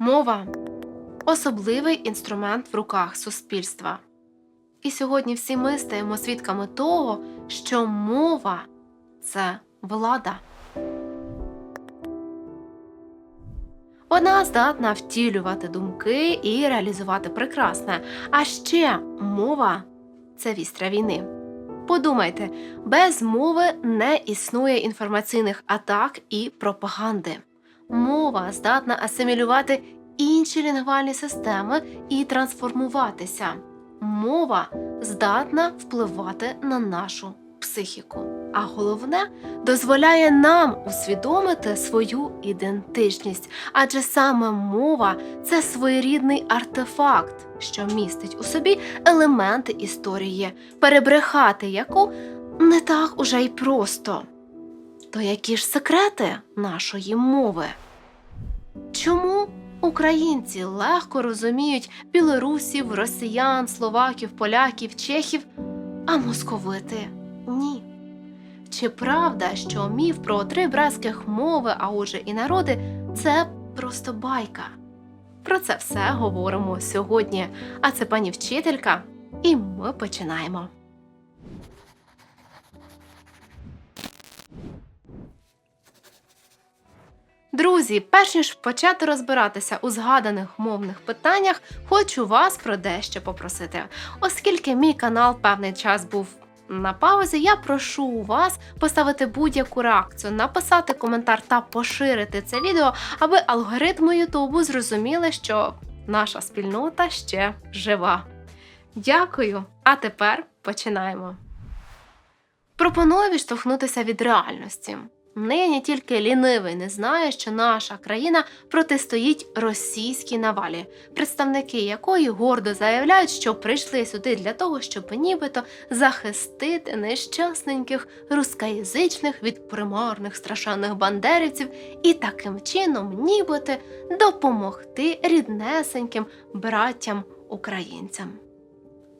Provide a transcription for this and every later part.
Мова особливий інструмент в руках суспільства. І сьогодні всі ми стаємо свідками того, що мова це влада. Вона здатна втілювати думки і реалізувати прекрасне. А ще мова це вістря війни. Подумайте, без мови не існує інформаційних атак і пропаганди. Мова здатна асимілювати інші лінгвальні системи і трансформуватися. Мова здатна впливати на нашу психіку. А головне дозволяє нам усвідомити свою ідентичність, адже саме мова це своєрідний артефакт, що містить у собі елементи історії, перебрехати яку не так уже й просто. То які ж секрети нашої мови? Чому українці легко розуміють білорусів, росіян, словаків, поляків, чехів, а московити ні? Чи правда, що міф про три братських мови, а отже і народи це просто байка? Про це все говоримо сьогодні. А це пані вчителька, і ми починаємо. Друзі, перш ніж почати розбиратися у згаданих мовних питаннях, хочу вас про дещо попросити. Оскільки мій канал певний час був на паузі, я прошу вас поставити будь-яку реакцію, написати коментар та поширити це відео, аби алгоритми Ютубу зрозуміли, що наша спільнота ще жива. Дякую! А тепер починаємо. Пропоную відштовхнутися від реальності. Нині тільки лінивий не знає, що наша країна протистоїть російській навалі, представники якої гордо заявляють, що прийшли сюди для того, щоб нібито захистити нещасненьких рускоязичних від примарних страшенних бандерівців і таким чином нібито допомогти ріднесеньким браттям українцям.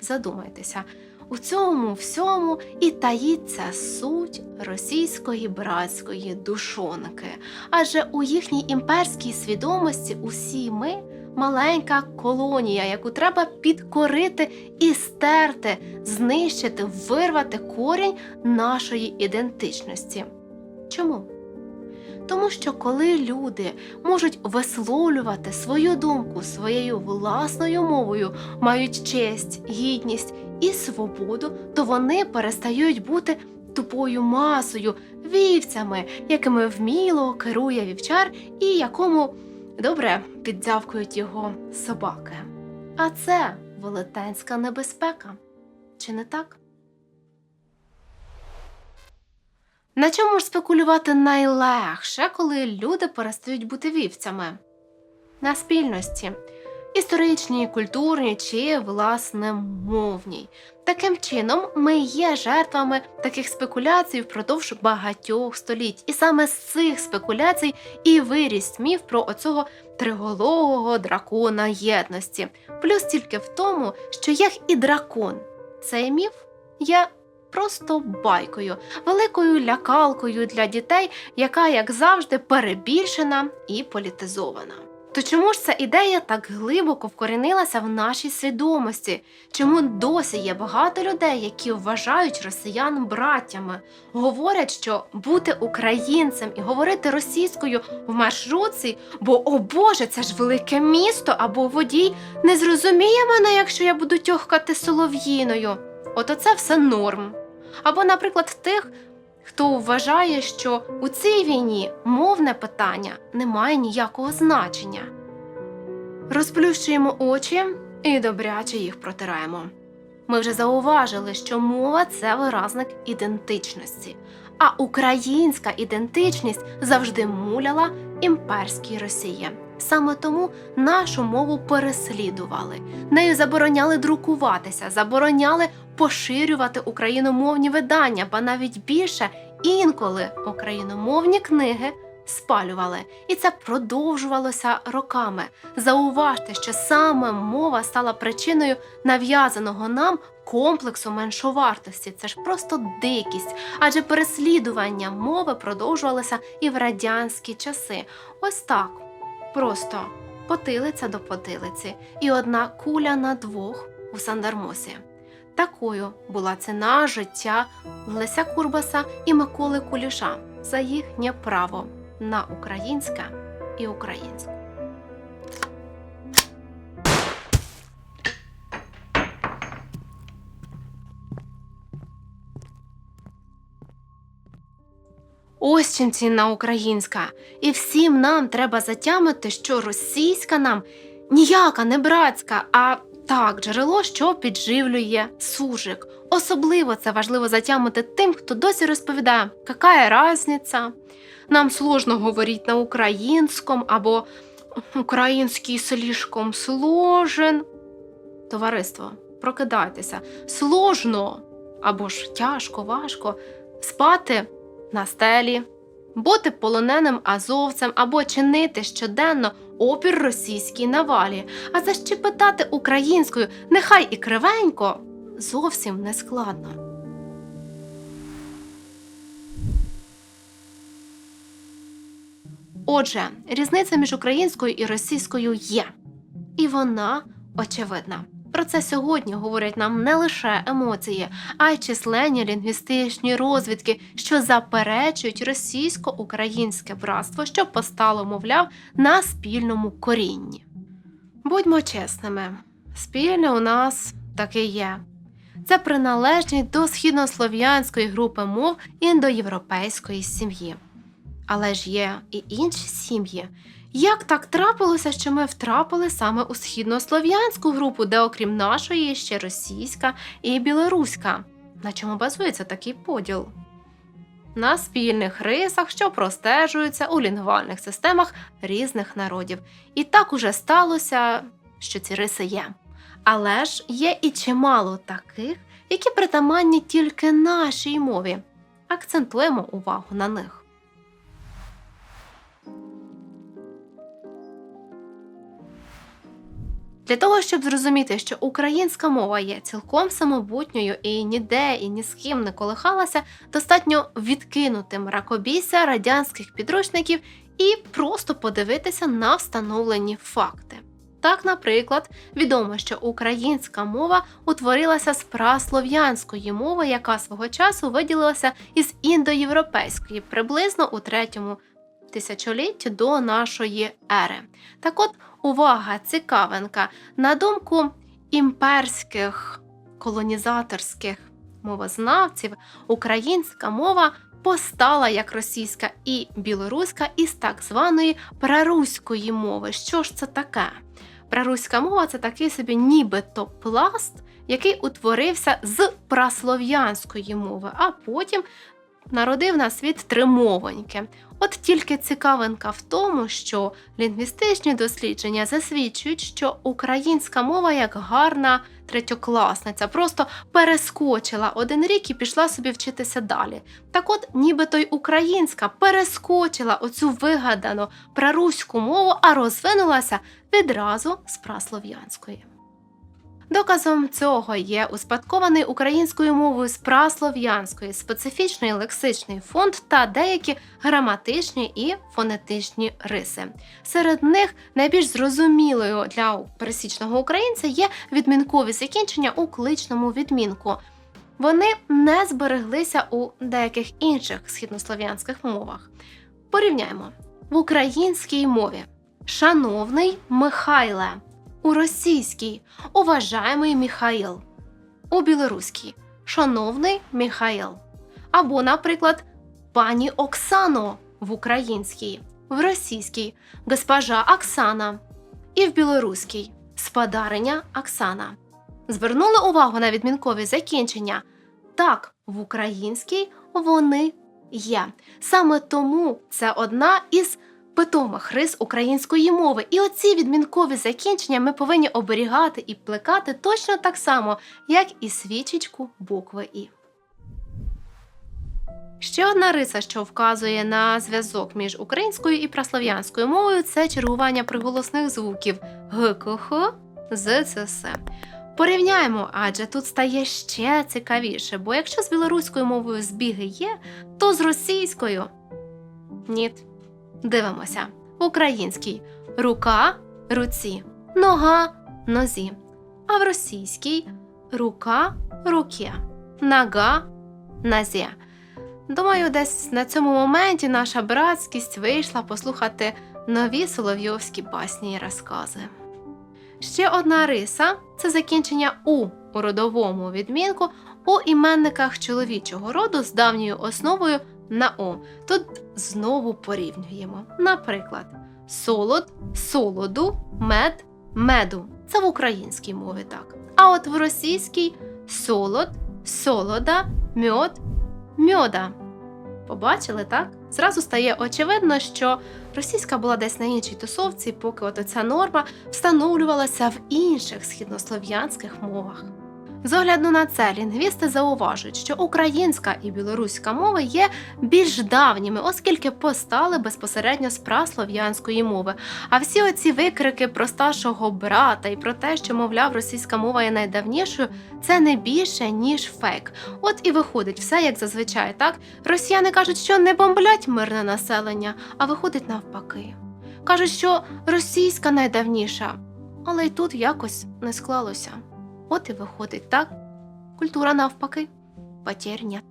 Задумайтеся, у цьому всьому і таїться суть російської братської душонки. Адже у їхній імперській свідомості усі ми маленька колонія, яку треба підкорити і стерти, знищити, вирвати корінь нашої ідентичності. Чому? Тому що коли люди можуть висловлювати свою думку своєю власною мовою, мають честь, гідність і свободу, то вони перестають бути тупою масою, вівцями, якими вміло керує вівчар і якому добре піддявкують його собаки. А це велетенська небезпека. Чи не так? На чому ж спекулювати найлегше, коли люди перестають бути вівцями? На спільності історичній, культурній чи, власне, мовній. Таким чином, ми є жертвами таких спекуляцій впродовж багатьох століть. І саме з цих спекуляцій і виріс міф про оцього триголового дракона єдності. Плюс тільки в тому, що як і дракон, цей міф є просто байкою, великою лякалкою для дітей, яка, як завжди, перебільшена і політизована. То чому ж ця ідея так глибоко вкорінилася в нашій свідомості? Чому досі є багато людей, які вважають росіян браттями, говорять, що бути українцем і говорити російською в маршрутці, бо о Боже, це ж велике місто або водій не зрозуміє мене, якщо я буду тьохкати солов'їною. От оце все норм. Або, наприклад, тих, хто вважає, що у цій війні мовне питання не має ніякого значення. Розплющуємо очі і добряче їх протираємо. Ми вже зауважили, що мова це виразник ідентичності, а українська ідентичність завжди муляла імперській Росії. Саме тому нашу мову переслідували, нею забороняли друкуватися, забороняли поширювати україномовні видання, ба навіть більше інколи україномовні книги спалювали. І це продовжувалося роками. Зауважте, що саме мова стала причиною нав'язаного нам комплексу меншовартості. Це ж просто дикість, адже переслідування мови продовжувалося і в радянські часи. Ось так. Просто потилиця до потилиці і одна куля на двох у Сандармосі. Такою була ціна життя Леся Курбаса і Миколи Куліша за їхнє право на українське і українську. Ось чим цінна українська. І всім нам треба затямити, що російська нам ніяка не братська, а так, джерело, що підживлює сужик. Особливо це важливо затямити тим, хто досі розповідає, яка разниця. Нам сложно говорити на українському або український слишком сложен. Товариство, прокидайтеся. Сложно або ж тяжко, важко спати на стелі, бути полоненим азовцем або чинити щоденно опір російській навалі, а защепитати українською, нехай і кривенько, зовсім не складно. Отже, різниця між українською і російською є, і вона очевидна. Про це сьогодні говорять нам не лише емоції, а й численні лінгвістичні розвідки, що заперечують російсько-українське братство, що постало, мовляв, на спільному корінні. Будьмо чесними, спільне у нас таки є. Це приналежність до східнослов'янської групи мов індоєвропейської сім'ї. Але ж є і інші сім'ї. Як так трапилося, що ми втрапили саме у східнослов'янську групу, де окрім нашої є ще російська і білоруська? На чому базується такий поділ? На спільних рисах, що простежуються у лінгвальних системах різних народів. І так уже сталося, що ці риси є. Але ж є і чимало таких, які притаманні тільки нашій мові. Акцентуємо увагу на них. Для того, щоб зрозуміти, що українська мова є цілком самобутньою і ніде і ні з ким не колихалася, достатньо відкинути мракобісся радянських підручників і просто подивитися на встановлені факти. Так, наприклад, відомо, що українська мова утворилася з праслов'янської мови, яка свого часу виділилася із індоєвропейської приблизно у третьому тисячолітті до нашої ери. Так от, увага, цікавинка. На думку імперських колонізаторських мовознавців, українська мова постала як російська і білоруська із так званої праруської мови. Що ж це таке? Праруська мова це такий собі нібито пласт, який утворився з праслов'янської мови, а потім народив на світ три мовоньки. От тільки цікавинка в тому, що лінгвістичні дослідження засвідчують, що українська мова як гарна третьокласниця просто перескочила один рік і пішла собі вчитися далі. Так от, нібито й українська перескочила оцю вигадану праруську мову, а розвинулася відразу з праслов'янської. Доказом цього є успадкований українською мовою з праслов'янської специфічний лексичний фонд та деякі граматичні і фонетичні риси. Серед них найбільш зрозумілою для пересічного українця є відмінкові закінчення у кличному відмінку. Вони не збереглися у деяких інших східнослов'янських мовах. Порівняємо в українській мові. Шановний Михайле у російській уважаємий Михаїл, у білоруській шановний Михаїл. Або, наприклад, пані Оксано в українській, в російській госпожа Оксана і в білоруській спадариня Оксана. Звернули увагу на відмінкові закінчення. Так, в українській вони є. Саме тому це одна із питомих рис української мови. І оці відмінкові закінчення ми повинні оберігати і плекати точно так само, як і свічечку букви І. Ще одна риса, що вказує на зв'язок між українською і праслов'янською мовою, це чергування приголосних звуків ГКХ з ЦС. Порівняємо, адже тут стає ще цікавіше, бо якщо з білоруською мовою збіги є, то з російською ні. Дивимося. Український рука руці, нога нозі. А в російській рука руке, нога назі. Думаю, десь на цьому моменті наша братськість вийшла послухати нові соловйовські басні і розкази. Ще одна риса це закінчення у у родовому відмінку у іменниках чоловічого роду з давньою основою на о. Тут знову порівнюємо. Наприклад, солод, солоду, мед, меду. Це в українській мові так. А от в російській солод, солода, мьод, мьода. Побачили, так? Зразу стає очевидно, що російська була десь на іншій тусовці, поки от ця норма встановлювалася в інших східнослов'янських мовах. З огляду на це лінгвісти зауважують, що українська і білоруська мови є більш давніми, оскільки постали безпосередньо з праслов'янської мови. А всі оці викрики про старшого брата і про те, що, мовляв, російська мова є найдавнішою, це не більше ніж фейк. От і виходить все як зазвичай, так росіяни кажуть, що не бомблять мирне населення, а виходить навпаки. Кажуть, що російська найдавніша, але й тут якось не склалося. От і виходить, так? Культура навпаки, нет.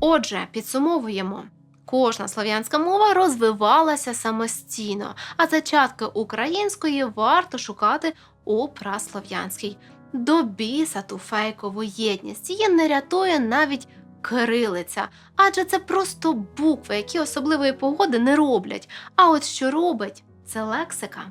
Отже, підсумовуємо. Кожна слов'янська мова розвивалася самостійно, а зачатки української варто шукати у праслов'янській. До біса ту фейкову єдність її не рятує навіть кирилиця, адже це просто букви, які особливої погоди не роблять. А от що робить, це лексика.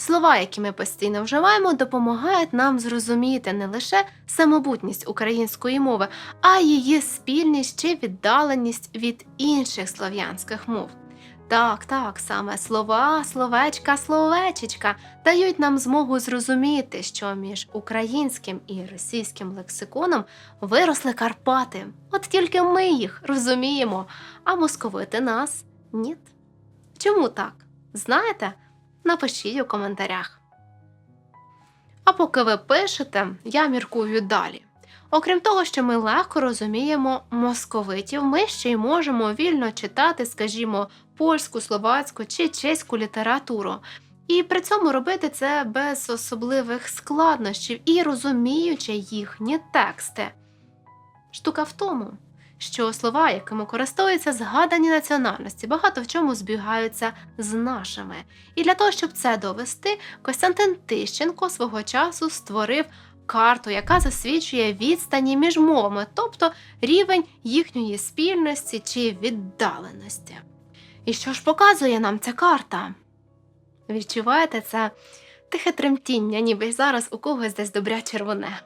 Слова, які ми постійно вживаємо, допомагають нам зрозуміти не лише самобутність української мови, а її спільність чи віддаленість від інших слов'янських мов. Так, так, саме слова, словечка, словечечка дають нам змогу зрозуміти, що між українським і російським лексиконом виросли Карпати. От тільки ми їх розуміємо, а московити нас ні. Чому так? Знаєте? Напишіть у коментарях. А поки ви пишете, я міркую далі. Окрім того, що ми легко розуміємо московитів, ми ще й можемо вільно читати, скажімо, польську, словацьку чи чеську літературу. І при цьому робити це без особливих складнощів і розуміючи їхні тексти. Штука в тому, що слова, якими користуються згадані національності, багато в чому збігаються з нашими. І для того, щоб це довести, Костянтин Тищенко свого часу створив карту, яка засвідчує відстані між мовами, тобто рівень їхньої спільності чи віддаленості. І що ж показує нам ця карта? Відчуваєте це тихе тремтіння, ніби зараз у когось десь добря червоне.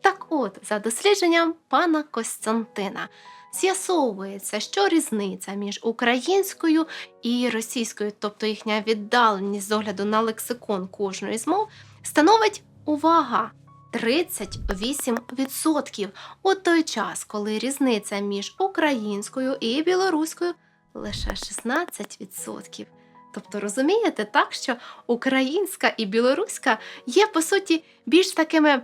Так от, за дослідженням пана Костянтина, з'ясовується, що різниця між українською і російською, тобто їхня віддаленість з огляду на лексикон кожної з мов, становить увага 38% у той час, коли різниця між українською і білоруською лише 16%. Тобто розумієте так, що українська і білоруська є по суті більш такими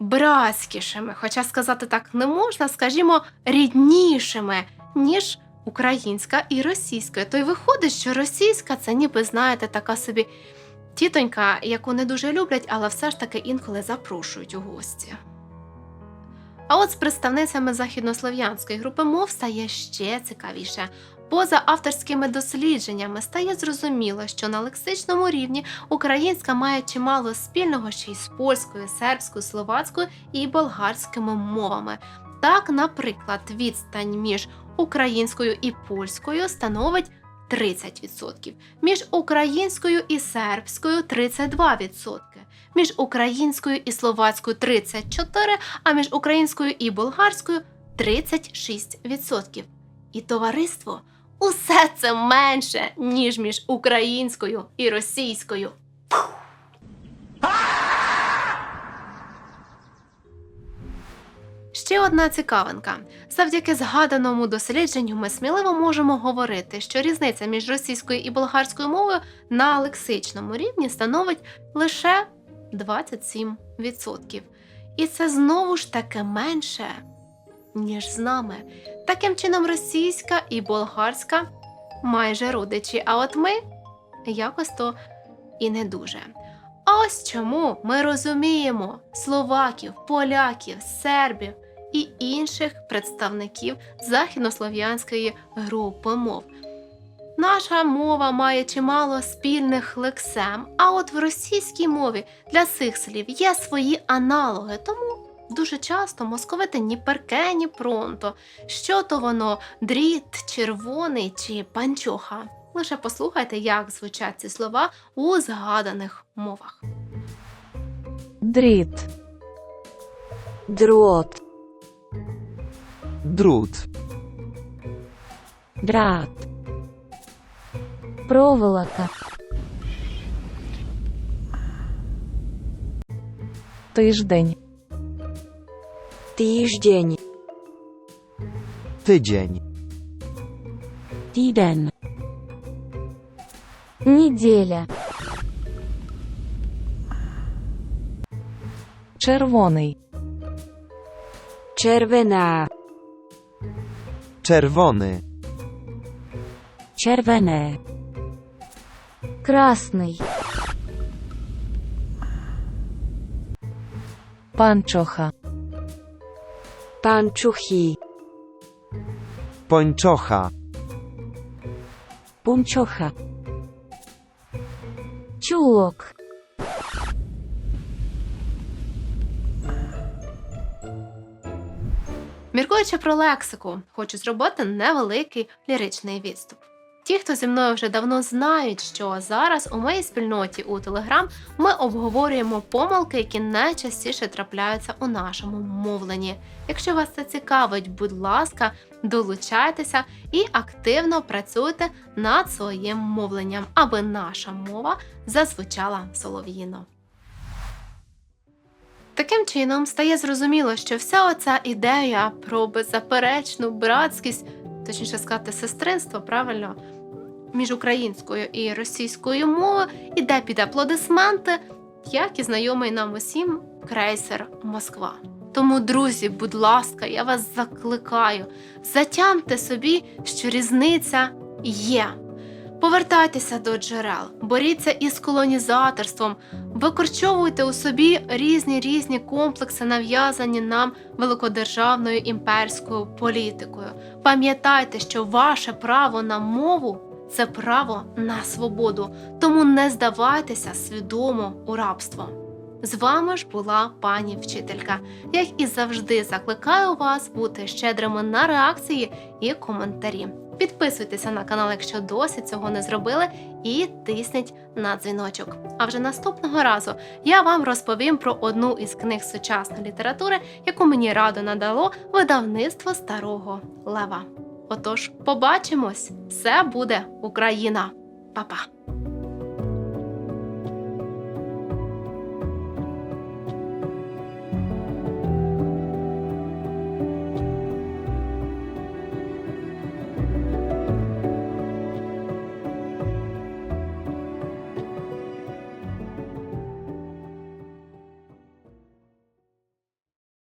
братськішими, хоча сказати так не можна, скажімо, ріднішими, ніж українська і російська. То й виходить, що російська це ніби, знаєте, така собі тітонька, яку не дуже люблять, але все ж таки інколи запрошують у гості. А от з представницями західнослов'янської групи мов стає ще цікавіше. Поза авторськими дослідженнями стає зрозуміло, що на лексичному рівні українська має чимало спільного ще й з польською, сербською, словацькою і болгарськими мовами. Так, наприклад, відстань між українською і польською становить 30%, між українською і сербською 32%, між українською і словацькою 34%, а між українською і болгарською 36%. І товариство усе це менше, ніж між українською і російською. Ще одна цікавинка. Завдяки згаданому дослідженню ми сміливо можемо говорити, що різниця між російською і болгарською мовою на лексичному рівні становить лише 27%. І це знову ж таки менше, ніж з нами. Таким чином, російська і болгарська майже родичі, а от ми якось то і не дуже. А ось чому ми розуміємо словаків, поляків, сербів і інших представників західнослов'янської групи мов. Наша мова має чимало спільних лексем, а от в російській мові для цих слів є свої аналоги, тому дуже часто московити ні перке, ні пронто. Що то воно дріт, червоний чи панчоха. Лише послухайте, як звучать ці слова у згаданих мовах. дріт, дрот, Drut. драт, проволока, тиждень, týždeň, Tydzień. тіден, неділя, червоний, červená, Czerwony. червене, красний, панчоха, Pančuchy, Pończocha. пумчоха, чулок, Міркуючи про лексику, хочу зробити невеликий ліричний відступ. Ті, хто зі мною вже давно знають, що зараз у моїй спільноті у Телеграм ми обговорюємо помилки, які найчастіше трапляються у нашому мовленні. Якщо вас це цікавить, будь ласка, долучайтеся і активно працюйте над своїм мовленням, аби наша мова зазвучала солов'їно. Таким чином стає зрозуміло, що вся оця ідея про беззаперечну братськість, точніше сказати, сестринство, правильно, між українською і російською мовою іде під аплодисменти, як і знайомий нам усім крейсер Москва. Тому, друзі, будь ласка, я вас закликаю, затямте собі, що різниця є. Повертайтеся до джерел, боріться із колонізаторством, викорчовуйте у собі різні різні комплекси, нав'язані нам великодержавною імперською політикою. Пам'ятайте, що ваше право на мову це право на свободу, тому не здавайтеся свідомо у рабство. З вами ж була пані вчителька. Як і завжди, закликаю вас бути щедрими на реакції і коментарі. Підписуйтеся на канал, якщо досі цього не зробили, і тисніть на дзвіночок. А вже наступного разу я вам розповім про одну із книг сучасної літератури, яку мені радо надало видавництво старого лева. Отож, побачимось! Все буде Україна! Па-па!